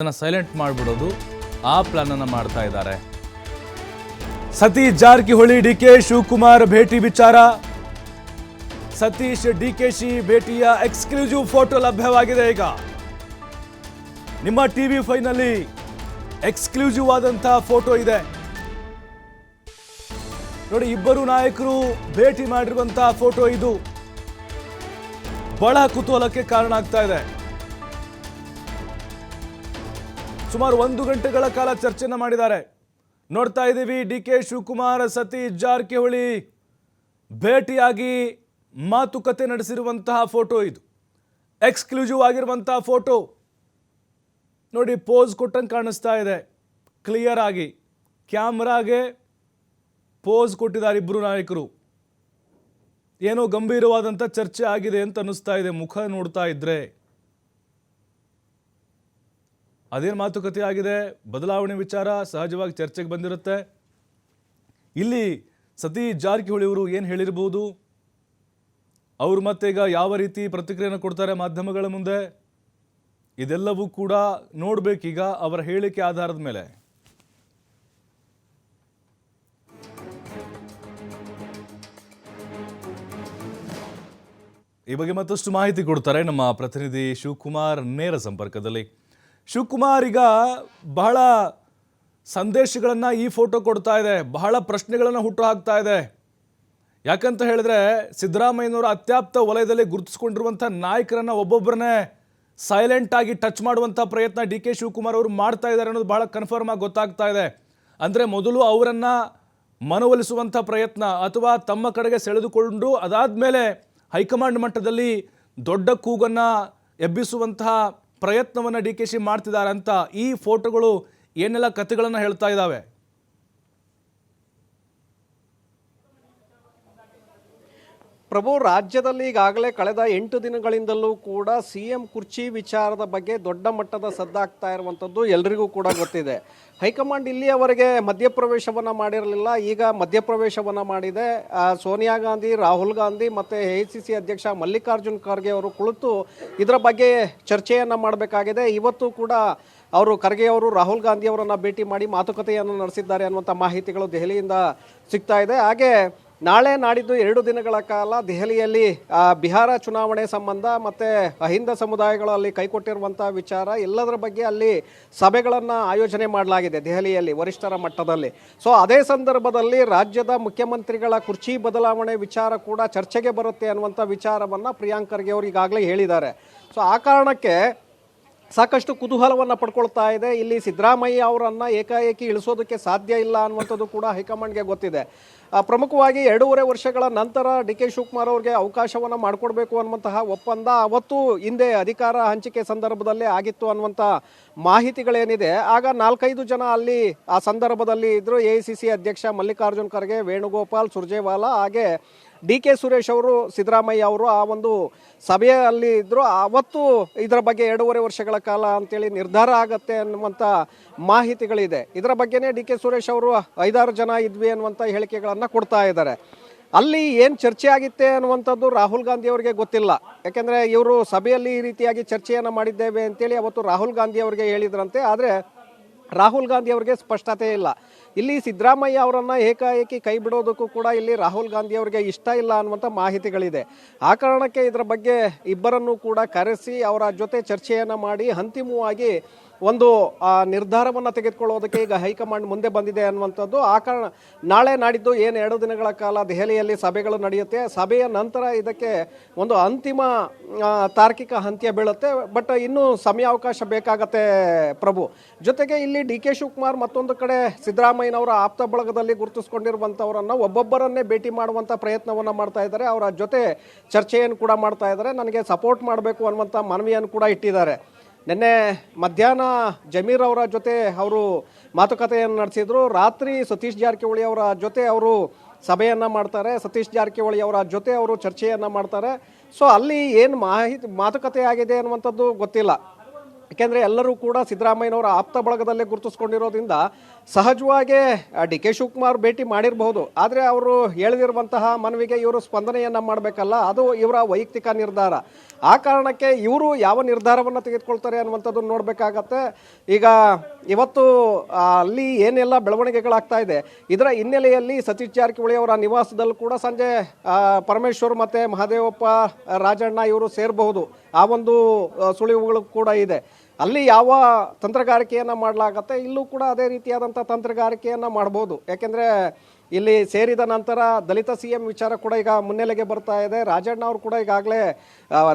ಅದನ್ನ ಸೈಲೆಂಟ್ ಮಾಡಿಬಿಡೋದು ಆ ಪ್ಲಾನ್ ಅನ್ನ ಮಾಡ್ತಾ ಇದ್ದಾರೆ. ಸತೀಶ್ ಜಾರಕಿಹೊಳಿ, ಡಿ ಕೆ ಶಿವಕುಮಾರ್ ಭೇಟಿ ವಿಚಾರ. ಸತೀಶ್, ಡಿ ಕೆ ಶಿ ಭೇಟಿಯ ಎಕ್ಸ್ಕ್ಲೂಸಿವ್ ಫೋಟೋ ಲಭ್ಯವಾಗಿದೆ ಈಗ. ನಿಮ್ಮ ಟಿವಿ ಫೈನಲ್ಲಿ ಎಕ್ಸ್ಕ್ಲೂಸಿವ್ ಆದಂತಹ ಫೋಟೋ ಇದೆ. ನೋಡಿ, ಇಬ್ಬರು ನಾಯಕರು ಭೇಟಿ ಮಾಡಿರುವಂತಹ ಫೋಟೋ ಇದು. ಬಹಳ ಕುತೂಹಲಕ್ಕೆ ಕಾರಣ ಆಗ್ತಾ ಇದೆ. ಸುಮಾರು ಒಂದು ಗಂಟೆಗಳ ಕಾಲ ಚರ್ಚೆಯನ್ನು ಮಾಡಿದ್ದಾರೆ. ನೋಡ್ತಾ ಇದ್ದೀವಿ ಡಿ ಕೆ ಶಿವಕುಮಾರ್, ಸತೀಶ್ ಜಾರಕಿಹೊಳಿ ಭೇಟಿಯಾಗಿ ಮಾತುಕತೆ ನಡೆಸಿರುವಂತಹ ಫೋಟೋ ಇದು. ಎಕ್ಸ್ಕ್ಲೂಸಿವ್ ಆಗಿರುವಂತಹ ಫೋಟೋ. ನೋಡಿ ಪೋಸ್ ಕೊಟ್ಟಂಗೆ ಕಾಣಿಸ್ತಾ ಇದೆ. ಕ್ಲಿಯರ್ ಆಗಿ. ಕ್ಯಾಮ್ರಾಗೆ ಪೋಸ್ ಕೊಟ್ಟಿದ್ದಾರೆ ಇಬ್ಬರು ನಾಯಕರು. ಏನೋ ಗಂಭೀರವಾದಂಥ ಚರ್ಚೆ ಆಗಿದೆ ಅಂತ ಅನ್ನಿಸ್ತಾ ಇದೆ. ಮುಖ ನೋಡ್ತಾ ಇದ್ರೆ. ಅದೇನು ಮಾತುಕತೆ ಆಗಿದೆ? ಬದಲಾವಣೆ ವಿಚಾರ ಸಹಜವಾಗಿ ಚರ್ಚೆಗೆ ಬಂದಿರುತ್ತೆ. ಇಲ್ಲಿ ಸತೀಶ್ ಜಾರಕಿಹೊಳಿ ಅವರು ಏನು ಹೇಳಿರ್ಬೋದು? ಅವರು ಮತ್ತೆ ಈಗ ಯಾವ ರೀತಿ ಪ್ರತಿಕ್ರಿಯೆಯನ್ನು ಕೊಡ್ತಾರೆ ಮಾಧ್ಯಮಗಳ ಮುಂದೆ? ಇದೆಲ್ಲವೂ ಕೂಡ ನೋಡಬೇಕೀಗ ಅವರ ಹೇಳಿಕೆ ಆಧಾರದ ಮೇಲೆ. ಈ ಬಗ್ಗೆ ಮತ್ತಷ್ಟು ಮಾಹಿತಿ ಕೊಡ್ತಾರೆ ನಮ್ಮ ಪ್ರತಿನಿಧಿ ಶಿವಕುಮಾರ್ ನೇರ ಸಂಪರ್ಕದಲ್ಲಿ. ಶಿವಕುಮಾರ್ ಈಗ ಬಹಳ ಸಂದೇಶಗಳನ್ನು ಈ ಫೋಟೋ ಕೊಡ್ತಾ ಇದೆ, ಬಹಳ ಪ್ರಶ್ನೆಗಳನ್ನು ಹುಟ್ಟು ಹಾಕ್ತಾ ಇದೆ. ಯಾಕಂತ ಹೇಳಿದ್ರೆ ಸಿದ್ದರಾಮಯ್ಯನವರ ಅತ್ಯಾಪ್ತ ವಲಯದಲ್ಲಿ ಗುರುತಿಸ್ಕೊಂಡಿರುವಂಥ ನಾಯಕರನ್ನ ಒಬ್ಬೊಬ್ಬರನ್ನೇ ಸೈಲೆಂಟ್ ಆಗಿ ಟಚ್ ಮಾಡುವಂಥ ಪ್ರಯತ್ನ ಡಿ ಕೆ ಶಿವಕುಮಾರ್ ಅವರು ಮಾಡ್ತಾ ಇದ್ದಾರೆ ಅನ್ನೋದು ಬಹಳ ಕನ್ಫರ್ಮ್ ಆಗಿ ಗೊತ್ತಾಗ್ತಾ ಇದೆ. ಅಂದರೆ ಮೊದಲು ಅವರನ್ನು ಮನವೊಲಿಸುವಂಥ ಪ್ರಯತ್ನ ಅಥವಾ ತಮ್ಮ ಕಡೆಗೆ ಸೆಳೆದುಕೊಂಡು ಅದಾದ ಮೇಲೆ ಹೈಕಮಾಂಡ್ ಮಟ್ಟದಲ್ಲಿ ದೊಡ್ಡ ಕೂಗನ್ನು ಎಬ್ಬಿಸುವಂತಹ ಪ್ರಯತ್ನವನ್ನು ಡಿ ಕೆ ಶಿ ಮಾಡ್ತಿದ್ದಾರೆ ಅಂತ ಈ ಫೋಟೋಗಳು ಏನೆಲ್ಲ ಕಥೆಗಳನ್ನು ಹೇಳ್ತಾ ಇದ್ದಾವೆ ಪ್ರಭು, ರಾಜ್ಯದಲ್ಲಿ ಈಗಾಗಲೇ ಕಳೆದ ಎಂಟು ದಿನಗಳಿಂದಲೂ ಕೂಡ ಸಿ ಎಂ ಕುರ್ಚಿ ವಿಚಾರದ ಬಗ್ಗೆ ದೊಡ್ಡ ಮಟ್ಟದ ಸದ್ದಾಗ್ತಾ ಇರುವಂಥದ್ದು ಎಲ್ರಿಗೂ ಕೂಡ ಗೊತ್ತಿದೆ. ಹೈಕಮಾಂಡ್ ಇಲ್ಲಿಯವರೆಗೆ ಮಧ್ಯಪ್ರವೇಶವನ್ನು ಮಾಡಿರಲಿಲ್ಲ. ಈಗ ಮಧ್ಯಪ್ರವೇಶವನ್ನು ಮಾಡಿದೆ. ಸೋನಿಯಾ ಗಾಂಧಿ, ರಾಹುಲ್ ಗಾಂಧಿ ಮತ್ತು ಎ ಸಿ ಸಿ ಅಧ್ಯಕ್ಷ ಮಲ್ಲಿಕಾರ್ಜುನ್ ಖರ್ಗೆ ಅವರು ಕುಳಿತು ಇದರ ಬಗ್ಗೆ ಚರ್ಚೆಯನ್ನು ಮಾಡಬೇಕಾಗಿದೆ. ಇವತ್ತು ಕೂಡ ಅವರು ಖರ್ಗೆ ಅವರು, ರಾಹುಲ್ ಗಾಂಧಿ ಅವರನ್ನು ಭೇಟಿ ಮಾಡಿ ಮಾತುಕತೆಯನ್ನು ನಡೆಸಿದ್ದಾರೆ ಅನ್ನುವಂಥ ಮಾಹಿತಿಗಳು ದೆಹಲಿಯಿಂದ ಸಿಗ್ತಾ ಇದೆ. ಹಾಗೆ ನಾಳೆ ನಾಡಿದ್ದು ಎರಡು ದಿನಗಳ ಕಾಲ ದೆಹಲಿಯಲ್ಲಿ ಬಿಹಾರ ಚುನಾವಣೆ ಸಂಬಂಧ ಮತ್ತು ಅಹಿಂದ ಸಮುದಾಯಗಳಲ್ಲಿ ಕೈಕೊಟ್ಟಿರುವಂಥ ವಿಚಾರ ಎಲ್ಲದರ ಬಗ್ಗೆ ಅಲ್ಲಿ ಸಭೆಗಳನ್ನು ಆಯೋಜನೆ ಮಾಡಲಾಗಿದೆ ದೆಹಲಿಯಲ್ಲಿ ವರಿಷ್ಠರ ಮಟ್ಟದಲ್ಲಿ. ಸೊ ಅದೇ ಸಂದರ್ಭದಲ್ಲಿ ರಾಜ್ಯದ ಮುಖ್ಯಮಂತ್ರಿಗಳ ಕುರ್ಚಿ ಬದಲಾವಣೆ ವಿಚಾರ ಕೂಡ ಚರ್ಚೆಗೆ ಬರುತ್ತೆ ಅನ್ನುವಂಥ ವಿಚಾರವನ್ನು ಪ್ರಿಯಾಂಕರ್ಗೆ ಅವರು ಈಗಾಗಲೇ ಹೇಳಿದ್ದಾರೆ. ಸೊ ಆ ಕಾರಣಕ್ಕೆ ಸಾಕಷ್ಟು ಕುತೂಹಲವನ್ನು ಪಡ್ಕೊಳ್ತಾ ಇದೆ. ಇಲ್ಲಿ ಸಿದ್ದರಾಮಯ್ಯ ಅವರನ್ನು ಏಕಾಏಕಿ ಇಳಿಸೋದಕ್ಕೆ ಸಾಧ್ಯ ಇಲ್ಲ ಅನ್ನುವಂಥದ್ದು ಕೂಡ ಹೈಕಮಾಂಡ್ಗೆ ಗೊತ್ತಿದೆ. ಪ್ರಮುಖವಾಗಿ ಎರಡೂವರೆ ವರ್ಷಗಳ ನಂತರ ಡಿ ಕೆ ಶಿವಕುಮಾರ್ ಅವರಿಗೆ ಅವಕಾಶವನ್ನು ಮಾಡಿಕೊಡ್ಬೇಕು ಅನ್ನುವಂತಹ ಒಪ್ಪಂದ ಅವತ್ತು ಹಿಂದೆ ಅಧಿಕಾರ ಹಂಚಿಕೆ ಸಂದರ್ಭದಲ್ಲೇ ಆಗಿತ್ತು ಅನ್ನುವಂಥ ಮಾಹಿತಿಗಳೇನಿದೆ. ಆಗ ನಾಲ್ಕೈದು ಜನ ಅಲ್ಲಿ ಆ ಸಂದರ್ಭದಲ್ಲಿ ಇದ್ದರು ಎ ಅಧ್ಯಕ್ಷ ಮಲ್ಲಿಕಾರ್ಜುನ್ ಖರ್ಗೆ, ವೇಣುಗೋಪಾಲ್, ಸುರ್ಜೇವಾಲಾ ಹಾಗೆ ಡಿ ಕೆ ಸುರೇಶ್ ಅವರು, ಸಿದ್ದರಾಮಯ್ಯ ಅವರು ಆ ಒಂದು ಸಭೆಯಲ್ಲಿ ಇದ್ದರು ಅವತ್ತು ಇದರ ಬಗ್ಗೆ ಎರಡೂವರೆ ವರ್ಷಗಳ ಕಾಲ ಅಂತೇಳಿ ನಿರ್ಧಾರ ಆಗತ್ತೆ ಅನ್ನುವಂಥ ಮಾಹಿತಿಗಳಿದೆ. ಇದರ ಬಗ್ಗೆನೇ ಡಿ ಕೆ ಸುರೇಶ್ ಅವರು ಐದಾರು ಜನ ಇದ್ವಿ ಅನ್ನುವಂಥ ಹೇಳಿಕೆಗಳನ್ನು ಕೊಡ್ತಾ ಇದ್ದಾರೆ. ಅಲ್ಲಿ ಏನು ಚರ್ಚೆ ಆಗಿತ್ತೆ ಅನ್ನುವಂಥದ್ದು ರಾಹುಲ್ ಗಾಂಧಿ ಅವರಿಗೆ ಗೊತ್ತಿಲ್ಲ. ಯಾಕೆಂದರೆ ಇವರು ಸಭೆಯಲ್ಲಿ ಈ ರೀತಿಯಾಗಿ ಚರ್ಚೆಯನ್ನು ಮಾಡಿದ್ದೇವೆ ಅಂತೇಳಿ ಅವತ್ತು ರಾಹುಲ್ ಗಾಂಧಿ ಅವರಿಗೆ ಹೇಳಿದ್ರಂತೆ. ಆದರೆ ರಾಹುಲ್ ಗಾಂಧಿ ಅವರಿಗೆ ಸ್ಪಷ್ಟತೆ ಇಲ್ಲ. ಇಲ್ಲಿ ಸಿದ್ದರಾಮಯ್ಯ ಅವರನ್ನು ಏಕಾಏಕಿ ಕೈ ಬಿಡೋದಕ್ಕೂ ಕೂಡ ಇಲ್ಲಿ ರಾಹುಲ್ ಗಾಂಧಿ ಅವರಿಗೆ ಇಷ್ಟ ಇಲ್ಲ ಅನ್ನುವಂಥ ಮಾಹಿತಿಗಳಿದೆ. ಆ ಕಾರಣಕ್ಕೆ ಇದರ ಬಗ್ಗೆ ಇಬ್ಬರನ್ನು ಕೂಡ ಕರೆಸಿ ಅವರ ಜೊತೆ ಚರ್ಚೆಯನ್ನು ಮಾಡಿ ಅಂತಿಮವಾಗಿ ಒಂದು ನಿರ್ಧಾರವನ್ನು ತೆಗೆದುಕೊಳ್ಳೋದಕ್ಕೆ ಈಗ ಹೈಕಮಾಂಡ್ ಮುಂದೆ ಬಂದಿದೆ ಅನ್ನುವಂಥದ್ದು. ಆ ಕಾರಣ ನಾಳೆ ನಾಡಿದ್ದು ಏನು ಎರಡು ದಿನಗಳ ಕಾಲ ದೆಹಲಿಯಲ್ಲಿ ಸಭೆಗಳು ನಡೆಯುತ್ತೆ. ಸಭೆಯ ನಂತರ ಇದಕ್ಕೆ ಒಂದು ಅಂತಿಮ ತಾರ್ಕಿಕ ಅಂತ್ಯ ಬೀಳುತ್ತೆ. ಬಟ್ ಇನ್ನೂ ಸಮಯಾವಕಾಶ ಬೇಕಾಗತ್ತೆ ಪ್ರಭು. ಜೊತೆಗೆ ಇಲ್ಲಿ ಡಿ ಕೆ ಶಿವಕುಮಾರ್ ಮತ್ತೊಂದು ಕಡೆ ಸಿದ್ದರಾಮಯ್ಯನವರ ಆಪ್ತ ಬಳಗದಲ್ಲಿ ಗುರುತಿಸ್ಕೊಂಡಿರುವಂಥವರನ್ನು ಒಬ್ಬೊಬ್ಬರನ್ನೇ ಭೇಟಿ ಮಾಡುವಂಥ ಪ್ರಯತ್ನವನ್ನು ಮಾಡ್ತಾ ಇದ್ದಾರೆ. ಅವರ ಜೊತೆ ಚರ್ಚೆಯನ್ನು ಕೂಡ ಮಾಡ್ತಾ ಇದ್ದಾರೆ. ನನಗೆ ಸಪೋರ್ಟ್ ಮಾಡಬೇಕು ಅನ್ನುವಂಥ ಮನವಿಯನ್ನು ಕೂಡ ಇಟ್ಟಿದ್ದಾರೆ. ನಿನ್ನೆ ಮಧ್ಯಾಹ್ನ ಜಮೀರ್ ಅವರ ಜೊತೆ ಅವರು ಮಾತುಕತೆಯನ್ನು ನಡೆಸಿದ್ರು. ರಾತ್ರಿ ಸತೀಶ್ ಜಾರಕಿಹೊಳಿ ಅವರ ಜೊತೆ ಅವರು ಸಭೆಯನ್ನು ಮಾಡ್ತಾರೆ. ಸತೀಶ್ ಜಾರಕಿಹೊಳಿ ಅವರ ಜೊತೆ ಅವರು ಚರ್ಚೆಯನ್ನು ಮಾಡ್ತಾರೆ. ಸೊ ಅಲ್ಲಿ ಏನು ಮಾಹಿತಿ, ಮಾತುಕತೆ ಆಗಿದೆ ಅನ್ನುವಂಥದ್ದು ಗೊತ್ತಿಲ್ಲ. ಯಾಕೆಂದರೆ ಎಲ್ಲರೂ ಕೂಡ ಸಿದ್ದರಾಮಯ್ಯನವರ ಆಪ್ತ ಬಳಗದಲ್ಲೇ ಗುರುತಿಸ್ಕೊಂಡಿರೋದ್ರಿಂದ ಸಹಜವಾಗೇ ಡಿ ಕೆ ಶಿವಕುಮಾರ್ ಭೇಟಿ ಮಾಡಿರಬಹುದು. ಆದರೆ ಅವರು ಹೇಳಿದಿರುವಂತಹ ಮನವಿಗೆ ಇವರು ಸ್ಪಂದನೆಯನ್ನು ಮಾಡಬೇಕಲ್ಲ, ಅದು ಇವರ ವೈಯಕ್ತಿಕ ನಿರ್ಧಾರ. ಆ ಕಾರಣಕ್ಕೆ ಇವರು ಯಾವ ನಿರ್ಧಾರವನ್ನು ತೆಗೆದುಕೊಳ್ತಾರೆ ಅನ್ನುವಂಥದ್ದು ನೋಡಬೇಕಾಗತ್ತೆ. ಈಗ ಇವತ್ತು ಅಲ್ಲಿ ಏನೆಲ್ಲ ಬೆಳವಣಿಗೆಗಳಾಗ್ತಾ ಇದೆ, ಇದರ ಹಿನ್ನೆಲೆಯಲ್ಲಿ ಸತೀಶ್ ಜಾರಕಿಹೊಳಿ ಅವರ ನಿವಾಸದಲ್ಲೂ ಕೂಡ ಸಂಜೆ ಪರಮೇಶ್ವರ್ ಮತ್ತು ಮಹದೇವಪ್ಪ ರಾಜಣ್ಣ ಇವರು ಸೇರಬಹುದು. ಆ ಒಂದು ಸುಳಿವುಗಳು ಕೂಡ ಇದೆ. ಅಲ್ಲಿ ಯಾವ ತಂತ್ರಗಾರಿಕೆಯನ್ನು ಮಾಡಲಾಗತ್ತೆ, ಇಲ್ಲೂ ಕೂಡ ಅದೇ ರೀತಿಯಾದಂಥ ತಂತ್ರಗಾರಿಕೆಯನ್ನು ಮಾಡ್ಬೋದು. ಯಾಕೆಂದರೆ ಇಲ್ಲಿ ಸೇರಿದ ನಂತರ ದಲಿತ ಸಿ ಎಂ ವಿಚಾರ ಕೂಡ ಈಗ ಮುನ್ನೆಲೆಗೆ ಬರ್ತಾ ಇದೆ. ರಾಜಣ್ಣ ಅವರು ಕೂಡ ಈಗಾಗಲೇ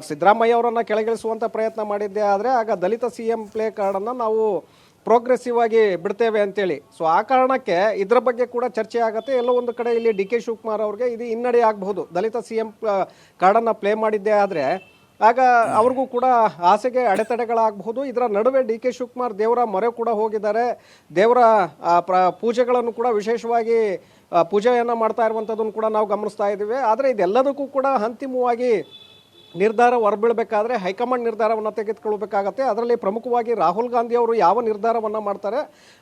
ಸಿದ್ದರಾಮಯ್ಯ ಅವರನ್ನು ಕೆಳಗಿಳಿಸುವಂಥ ಪ್ರಯತ್ನ ಮಾಡಿದ್ದೆ ಆದರೆ ಆಗ ದಲಿತ ಸಿ ಎಂ ಪ್ಲೇ ಕಾರ್ಡನ್ನು ನಾವು ಪ್ರೋಗ್ರೆಸಿವ್ ಆಗಿ ಬಿಡ್ತೇವೆ ಅಂತೇಳಿ. ಸೊ ಆ ಕಾರಣಕ್ಕೆ ಇದರ ಬಗ್ಗೆ ಕೂಡ ಚರ್ಚೆ ಆಗುತ್ತೆ. ಎಲ್ಲೋ ಒಂದು ಕಡೆ ಇಲ್ಲಿ ಡಿ ಕೆ ಶಿವಕುಮಾರ್ ಅವ್ರಿಗೆ ಇದು ಹಿನ್ನಡೆ ಆಗಬಹುದು. ದಲಿತ ಸಿ ಎಂ ಕಾರ್ಡನ್ನು ಪ್ಲೇ ಮಾಡಿದ್ದೆ ಆದರೆ ಆಗ ಅವ್ರಿಗೂ ಕೂಡ ಆಸೆಗೆ ಅಡೆತಡೆಗಳಾಗಬಹುದು. ಇದರ ನಡುವೆ ಡಿ ಕೆ ಶಿವಕುಮಾರ್ ದೇವರ ಮೊರೆ ಕೂಡ ಹೋಗಿದ್ದಾರೆ. ದೇವರ ಪ್ರ, ಪೂಜೆಗಳನ್ನು ಕೂಡ ವಿಶೇಷವಾಗಿ ಪೂಜೆಯನ್ನು ಮಾಡ್ತಾ ಇರುವಂಥದ್ದನ್ನು ಕೂಡ ನಾವು ಗಮನಿಸ್ತಾ ಇದ್ದೀವಿ. ಆದರೆ ಇದೆಲ್ಲದಕ್ಕೂ ಕೂಡ ಅಂತಿಮವಾಗಿ ನಿರ್ಧಾರ ಹೊರಬೀಳಬೇಕಾದ್ರೆ ಹೈಕಮಾಂಡ್ ನಿರ್ಧಾರವನ್ನು ತೆಗೆದುಕೊಳ್ಬೇಕಾಗತ್ತೆ ಅದರಲ್ಲಿ ಪ್ರಮುಖವಾಗಿ ರಾಹುಲ್ ಗಾಂಧಿ ಅವರು ಯಾವ ನಿರ್ಧಾರವನ್ನು ಮಾಡ್ತಾರೆ,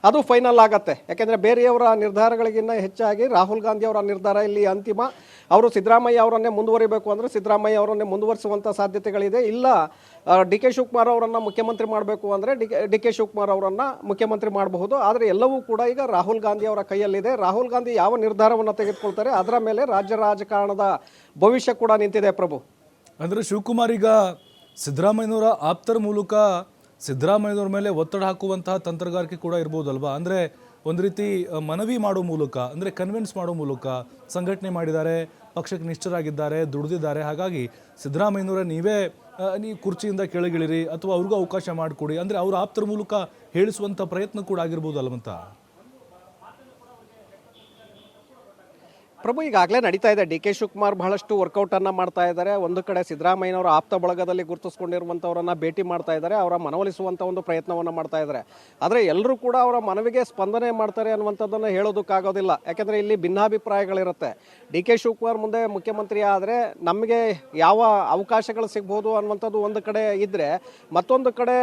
ಅದು ಫೈನಲ್ ಆಗುತ್ತೆ. ಯಾಕೆಂದರೆ ಬೇರೆಯವರ ನಿರ್ಧಾರಗಳಿಗಿನ್ನ ಹೆಚ್ಚಾಗಿ ರಾಹುಲ್ ಗಾಂಧಿ ಅವರ ನಿರ್ಧಾರ ಇಲ್ಲಿ ಅಂತಿಮ. ಅವರು ಸಿದ್ದರಾಮಯ್ಯ ಅವರನ್ನೇ ಮುಂದುವರಿಬೇಕು ಅಂದರೆ ಸಿದ್ದರಾಮಯ್ಯ ಅವರನ್ನೇ ಮುಂದುವರಿಸುವಂಥ ಸಾಧ್ಯತೆಗಳಿದೆ. ಇಲ್ಲ ಡಿ ಕೆ ಶಿವಕುಮಾರ್ ಅವರನ್ನು ಮುಖ್ಯಮಂತ್ರಿ ಮಾಡಬೇಕು ಅಂದರೆ ಡಿ ಡಿ ಕೆ ಶಿವಕುಮಾರ್ ಅವರನ್ನು ಮುಖ್ಯಮಂತ್ರಿ ಮಾಡಬಹುದು. ಆದರೆ ಎಲ್ಲವೂ ಕೂಡ ಈಗ ರಾಹುಲ್ ಗಾಂಧಿ ಅವರ ಕೈಯಲ್ಲಿದೆ. ರಾಹುಲ್ ಗಾಂಧಿ ಯಾವ ನಿರ್ಧಾರವನ್ನು ತೆಗೆದುಕೊಳ್ತಾರೆ, ಅದರ ಮೇಲೆ ರಾಜ್ಯ ರಾಜಕಾರಣದ ಭವಿಷ್ಯ ಕೂಡ ನಿಂತಿದೆ ಪ್ರಭು. ಅಂದರೆ ಶಿವಕುಮಾರ್ ಈಗ ಸಿದ್ದರಾಮಯ್ಯನವರ ಆಪ್ತರ ಮೂಲಕ ಸಿದ್ದರಾಮಯ್ಯನವ್ರ ಮೇಲೆ ಒತ್ತಡ ಹಾಕುವಂತಹ ತಂತ್ರಗಾರಿಕೆ ಕೂಡ ಇರ್ಬೋದಲ್ವಾ? ಅಂದರೆ ಒಂದು ರೀತಿ ಮನವಿ ಮಾಡೋ ಮೂಲಕ, ಅಂದರೆ ಕನ್ವಿನ್ಸ್ ಮಾಡೋ ಮೂಲಕ ಸಂಘಟನೆ ಮಾಡಿದ್ದಾರೆ, ಪಕ್ಷಕ್ಕೆ ನಿಷ್ಠರಾಗಿದ್ದಾರೆ, ದುಡಿದಿದ್ದಾರೆ. ಹಾಗಾಗಿ ಸಿದ್ದರಾಮಯ್ಯನವರ ನೀವೇ ನೀವು ಕುರ್ಚಿಯಿಂದ ಕೆಳಗಿಳಿರಿ ಅಥವಾ ಅವ್ರಿಗೂ ಅವಕಾಶ ಮಾಡಿಕೊಡಿ. ಅಂದರೆ ಅವ್ರ ಆಪ್ತರ ಮೂಲಕ ಹೇಳಿಸುವಂಥ ಪ್ರಯತ್ನ ಕೂಡ ಆಗಿರ್ಬೋದಲ್ವಂತ? ಪ್ರಭು, ಈಗಾಗಲೇ ನಡೀತಾ ಇದೆ. ಡಿ ಕೆ ಶಿವಕುಮಾರ್ ಬಹಳಷ್ಟು ವರ್ಕೌಟ್ ಅನ್ನ ಮಾಡ್ತಾ ಇದ್ದಾರೆ. ಒಂದು ಕಡೆ ಸಿದ್ದರಾಮಯ್ಯನವರ ಆಪ್ತ ಬಳಗದಲ್ಲಿ ಗುರುತಿಸ್ಕೊಂಡಿರುವಂಥವರನ್ನು ಭೇಟಿ ಮಾಡ್ತಾ ಇದ್ದಾರೆ. ಅವರ ಮನವೊಲಿಸುವಂಥ ಒಂದು ಪ್ರಯತ್ನವನ್ನು ಮಾಡ್ತಾ ಇದ್ದಾರೆ. ಆದರೆ ಎಲ್ಲರೂ ಕೂಡ ಅವರ ಮನವಿಗೆ ಸ್ಪಂದನೆ ಮಾಡ್ತಾರೆ ಅನ್ನುವಂಥದ್ದನ್ನು ಹೇಳೋದಕ್ಕಾಗೋದಿಲ್ಲ. ಯಾಕೆಂದರೆ ಇಲ್ಲಿ ಭಿನ್ನಾಭಿಪ್ರಾಯಗಳಿರುತ್ತೆ. ಡಿ ಕೆ ಶಿವಕುಮಾರ್ ಮುಂದೆ ಮುಖ್ಯಮಂತ್ರಿ ಆದರೆ ನಮಗೆ ಯಾವ ಅವಕಾಶಗಳು ಸಿಗ್ಬೋದು ಅನ್ನುವಂಥದ್ದು ಒಂದು ಕಡೆ ಇದ್ದರೆ ಮತ್ತೊಂದು ಕಡೆ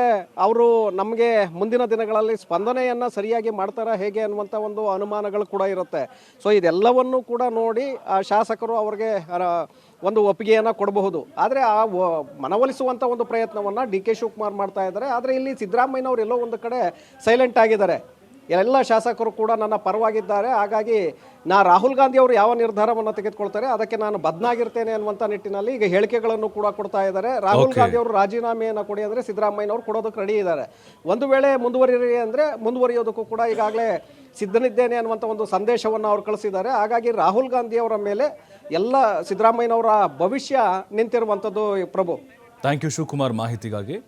ಅವರು ನಮಗೆ ಮುಂದಿನ ದಿನಗಳಲ್ಲಿ ಸ್ಪಂದನೆಯನ್ನು ಸರಿಯಾಗಿ ಮಾಡ್ತಾರಾ ಹೇಗೆ ಅನ್ನುವಂಥ ಒಂದು ಅನುಮಾನಗಳು ಕೂಡ ಇರುತ್ತೆ. ಸೊ ಇದೆಲ್ಲವನ್ನು ಕೂಡ ನೋಡಿ, ಆ ಶಾಸಕರು ಅವ್ರಿಗೆ ಒಂದು ಒಪ್ಪಿಗೆಯನ್ನು ಕೊಡಬಹುದು. ಆದರೆ ಆ ಮನವೊಲಿಸುವಂಥ ಒಂದು ಪ್ರಯತ್ನವನ್ನು ಡಿ ಕೆ ಶಿವಕುಮಾರ್ ಮಾಡ್ತಾ ಇದ್ದಾರೆ. ಆದರೆ ಇಲ್ಲಿ ಸಿದ್ದರಾಮಯ್ಯನವರು ಎಲ್ಲೋ ಒಂದು ಕಡೆ ಸೈಲೆಂಟ್ ಆಗಿದ್ದಾರೆ. ಎಲ್ಲ ಶಾಸಕರು ಕೂಡ ನನ್ನ ಪರವಾಗಿದ್ದಾರೆ. ಹಾಗಾಗಿ ನಾ ರಾಹುಲ್ ಗಾಂಧಿ ಅವರು ಯಾವ ನಿರ್ಧಾರವನ್ನು ತೆಗೆದುಕೊಳ್ತಾರೆ ಅದಕ್ಕೆ ನಾನು ಬದ್ನಾಗಿರ್ತೇನೆ ಅನ್ನುವಂಥ ನಿಟ್ಟಿನಲ್ಲಿ ಈಗ ಹೇಳಿಕೆಗಳನ್ನು ಕೂಡ ಕೊಡ್ತಾ ಇದ್ದಾರೆ. ರಾಹುಲ್. ಗಾಂಧಿ ಅವರು ರಾಜೀನಾಮೆಯನ್ನು ಕೊಡಿ ಅಂದರೆ ಸಿದ್ದರಾಮಯ್ಯನವರು ಕೊಡೋದಕ್ಕೆ ರೆಡಿ ಇದ್ದಾರೆ. ಒಂದು ವೇಳೆ ಮುಂದುವರಿರಿ ಅಂದರೆ ಮುಂದುವರಿಯೋದಕ್ಕೂ ಕೂಡ ಈಗಾಗಲೇ ಸಿದ್ಧನಿದ್ದೇನೆ ಅನ್ನುವಂಥ ಒಂದು ಸಂದೇಶವನ್ನು ಅವರು ಕಳಿಸಿದ್ದಾರೆ. ಹಾಗಾಗಿ ರಾಹುಲ್ ಗಾಂಧಿ ಅವರ ಮೇಲೆ ಎಲ್ಲ ಸಿದ್ದರಾಮಯ್ಯನವರ ಭವಿಷ್ಯ ನಿಂತಿರುವಂಥದ್ದು ಪ್ರಭು. ಥ್ಯಾಂಕ್ ಯು ಶಿವಕುಮಾರ್ ಮಾಹಿತಿಗಾಗಿ.